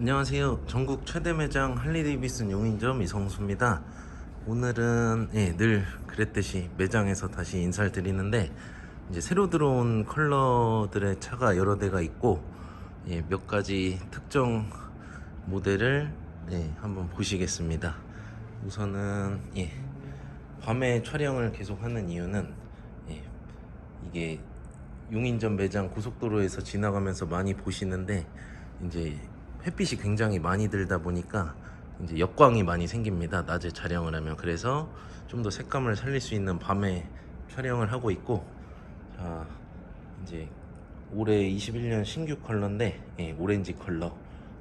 안녕하세요. 전국 최대 매장 할리데이비슨 용인점 이성수입니다. 오늘은 예, 늘 그랬듯이 매장에서 다시 인사를 드리는데 이제 새로 들어온 컬러들의 차가 여러 대가 있고 예, 몇 가지 특정 모델을 예, 한번 보시겠습니다. 우선은 예, 밤에 촬영을 계속하는 이유는 예, 이게 용인점 매장 고속도로에서 지나가면서 많이 보시는데 이제 햇빛이 굉장히 많이 들다 보니까 이제 역광이 많이 생깁니다. 낮에 촬영을 하면 그래서 좀 더 색감을 살릴 수 있는 밤에 촬영을 하고 있고 자 이제 올해 21년 신규 컬러인데 예, 오렌지 컬러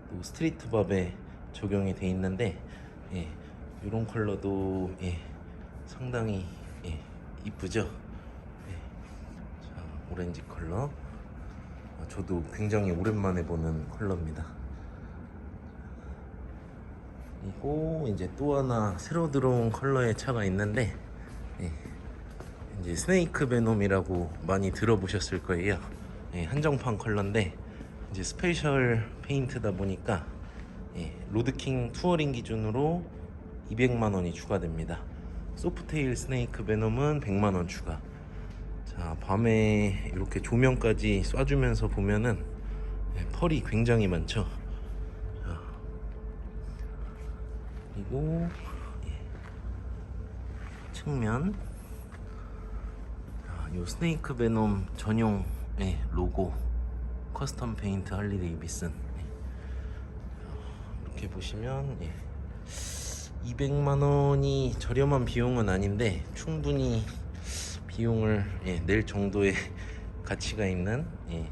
또 스트리트 밥에 적용이 돼 있는데 예, 이런 컬러도 예, 상당히 예, 이쁘죠. 자, 오렌지 컬러. 아, 저도 굉장히 오랜만에 보는 컬러입니다. 그리고 이제 또 하나 새로 들어온 컬러의 차가 있는데, 예, 이제 스네이크 베놈이라고 많이 들어보셨을 거예요. 예, 한정판 컬러인데, 이제 스페셜 페인트다 보니까, 예, 로드킹 투어링 기준으로 200만 원이 추가됩니다. 소프테일 스네이크 베놈은 100만 원 추가. 자 밤에 이렇게 조명까지 쏴주면서 보면은 예, 펄이 굉장히 많죠. 그리고 예, 측면. 자, 요 스네이크 베놈 전용 예, 로고. 커스텀 페인트 할리 데이비슨. 예. 이렇게 보시면 예, 200만 원이 저렴한 비용은 아닌데 충분히 비용을 예, 낼 정도의 가치가 있는 예,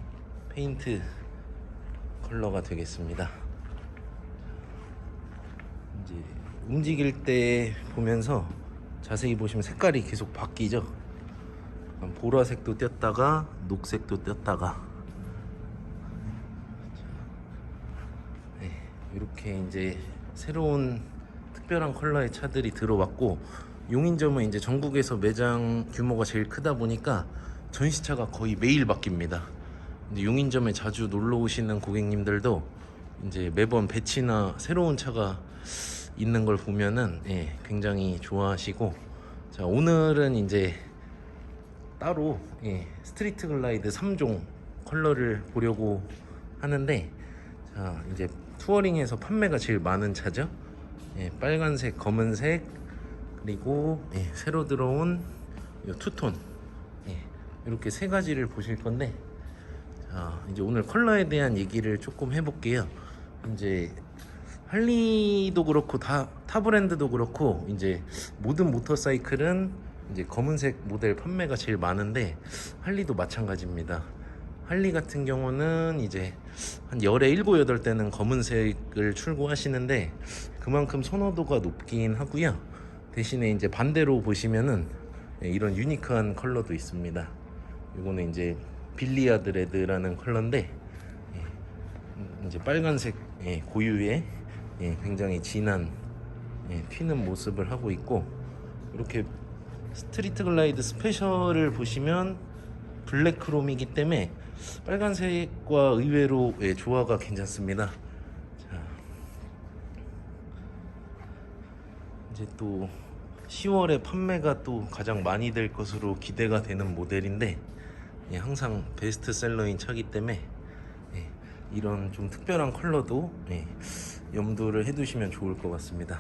페인트 컬러가 되겠습니다. 이제 움직일 때 보면서 자세히 보시면 색깔이 계속 바뀌죠. 보라색도 떴다가 녹색도 떴다가 네, 이렇게 이제 새로운 특별한 컬러의 차들이 들어왔고 용인점은 이제 전국에서 매장 규모가 제일 크다 보니까 전시차가 거의 매일 바뀝니다. 근데 용인점에 자주 놀러 오시는 고객님들도 이제 매번 배치나 새로운 차가 있는 걸 보면은 예, 굉장히 좋아하시고 자 오늘은 이제 따로 예, 스트리트 글라이드 3종 컬러를 보려고 하는데 자 이제 투어링에서 판매가 제일 많은 차죠. 예, 빨간색, 검은색 그리고 예, 새로 들어온 이 투톤 예, 이렇게 세 가지를 보실 건데 자 이제 오늘 컬러에 대한 얘기를 조금 해볼게요. 이제 할리도 그렇고 다, 타 브랜드도 그렇고 이제 모든 모터사이클은 이제 검은색 모델 판매가 제일 많은데 할리도 마찬가지입니다. 할리 같은 경우는 이제 한 열에 일곱 여덟 대는 검은색을 출고하시는데 그만큼 선호도가 높긴 하고요. 대신에 이제 반대로 보시면은 예, 이런 유니크한 컬러도 있습니다. 이거는 이제 빌리아드 레드라는 컬러인데 예, 음, 이제 빨간색 예, 고유의 예, 굉장히 진한 예, 튀는 모습을 하고 있고 이렇게 스트리트 글라이드 스페셜을 보시면 블랙 크롬이기 때문에 빨간색과 의외로 예, 조화가 괜찮습니다. 자, 이제 또 10월에 판매가 또 가장 많이 될 것으로 기대가 되는 모델인데 예, 항상 베스트셀러인 차기 때문에 예, 이런 좀 특별한 컬러도 예, 염두를 해두시면 좋을 것 같습니다.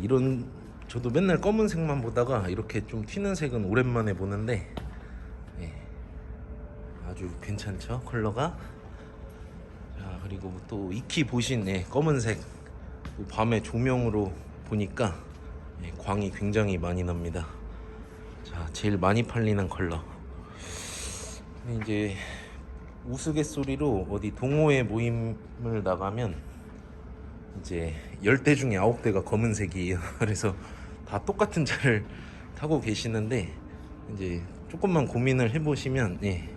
이런 저도 맨날 검은색만 보다가 이렇게 좀 튀는 색은 오랜만에 보는데 예, 아주 괜찮죠 컬러가? 자 그리고 또 익히 보신 예, 검은색. 또 밤에 조명으로 보니까 예, 광이 굉장히 많이 납니다. 자 제일 많이 팔리는 컬러. 이제 우스갯소리로 어디 동호회 모임을 나가면 이제 10대 중에 9대가 검은색이에요. 그래서 다 똑같은 차를 타고 계시는데 이제 조금만 고민을 해보시면 예,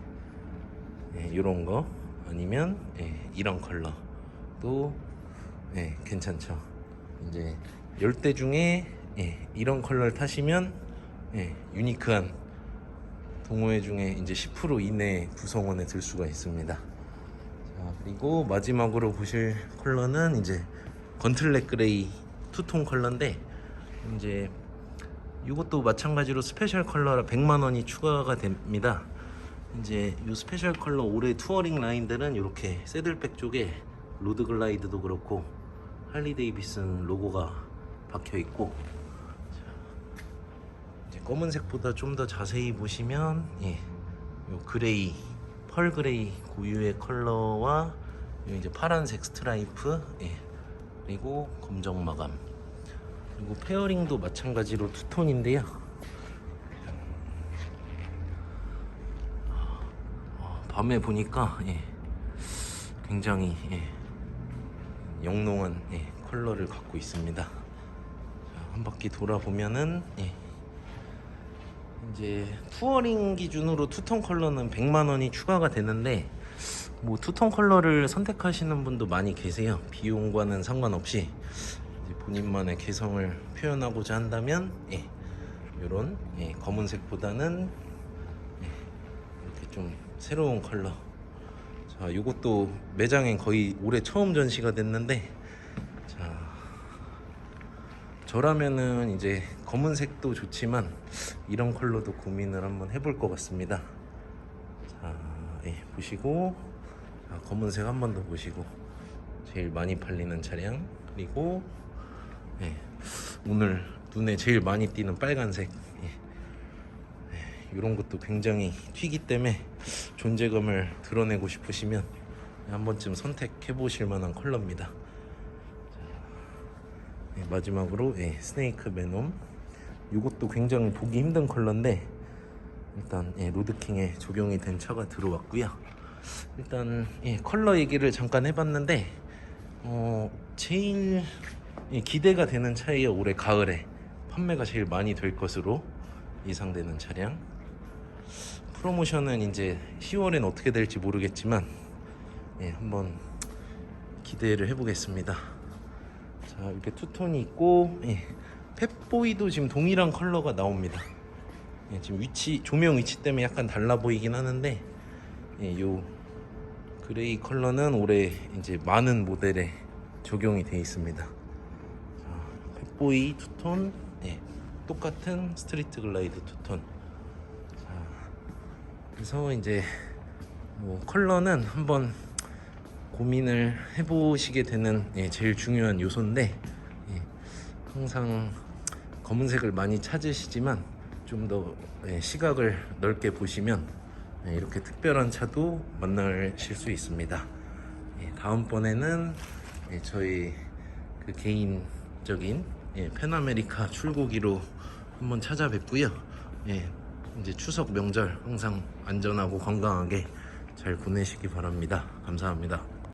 예, 이런 거 아니면 예, 이런 컬러 또 예, 괜찮죠. 이제 10대 중에 예, 이런 컬러를 타시면 예, 유니크한 동호회 중에 이제 10% 이내 구성원에 들 수가 있습니다. 자, 그리고 마지막으로 보실 컬러는 이제 건틀렛 그레이 투톤 컬러인데 이제 이것도 마찬가지로 스페셜 컬러라 100만 원이 추가가 됩니다. 이제 이 스페셜 컬러 올해 투어링 라인들은 이렇게 새들백 쪽에 로드 글라이드도 그렇고 할리 데이비슨 로고가 박혀 있고 검은색보다 좀 더 자세히 보시면 예, 요 그레이 펄 그레이 고유의 컬러와 요 이제 파란색 스트라이프 예, 그리고 검정 마감 그리고 페어링도 마찬가지로 투톤인데요. 어, 밤에 보니까 예, 굉장히 예, 영롱한 예, 컬러를 갖고 있습니다. 자, 한 바퀴 돌아보면은 예, 이제 투어링 기준으로 투톤 컬러는 100만 원이 추가가 되는데 뭐 투톤 컬러를 선택하시는 분도 많이 계세요. 비용과는 상관없이 본인만의 개성을 표현하고자 한다면 예, 이런 예, 검은색보다는 예, 이렇게 좀 새로운 컬러. 자, 이것도 매장에 거의 올해 처음 전시가 됐는데 자, 저라면은 이제 검은색도 좋지만 이런 컬러도 고민을 한번 해볼 것 같습니다. 자, 예, 보시고 자, 검은색 한 번 더 보시고 제일 많이 팔리는 차량 그리고 예, 오늘 눈에 제일 많이 띄는 빨간색 예, 이런 것도 굉장히 튀기 때문에 존재감을 드러내고 싶으시면 한 번쯤 선택해 보실 만한 컬러입니다. 네, 마지막으로 예, 스네이크 베놈. 이것도 굉장히 보기 힘든 컬러인데 일단 예, 로드킹에 적용이 된 차가 들어왔고요. 일단 예, 컬러 얘기를 잠깐 해봤는데 어, 제일 예, 기대가 되는 차예요 올해 가을에 판매가 제일 많이 될 것으로 예상되는 차량. 프로모션은 이제 10월엔 어떻게 될지 모르겠지만 예, 한번 기대를 해보겠습니다 자 이렇게 투톤이 있고 예, 펫보이도 지금 동일한 컬러가 나옵니다. 예, 지금 위치 조명 위치 때문에 약간 달라 보이긴 하는데 예, 요 그레이 컬러는 올해 이제 많은 모델에 적용이 되어 있습니다. 자, 펫보이 투톤 예, 똑같은 스트리트 글라이드 투톤. 자, 그래서 이제 뭐 컬러는 한번 고민을 해보시게 되는 예, 제일 중요한 요소인데 예, 항상 검은색을 많이 찾으시지만 좀더 시각을 넓게 보시면 예, 이렇게 특별한 차도 만나실 수 있습니다. 예, 다음번에는 예, 저희 그 개인적인 예, 페나메리카 출고기로 한번 찾아뵙고요. 예, 이제 추석 명절 항상 안전하고 건강하게 잘 보내시기 바랍니다. 감사합니다.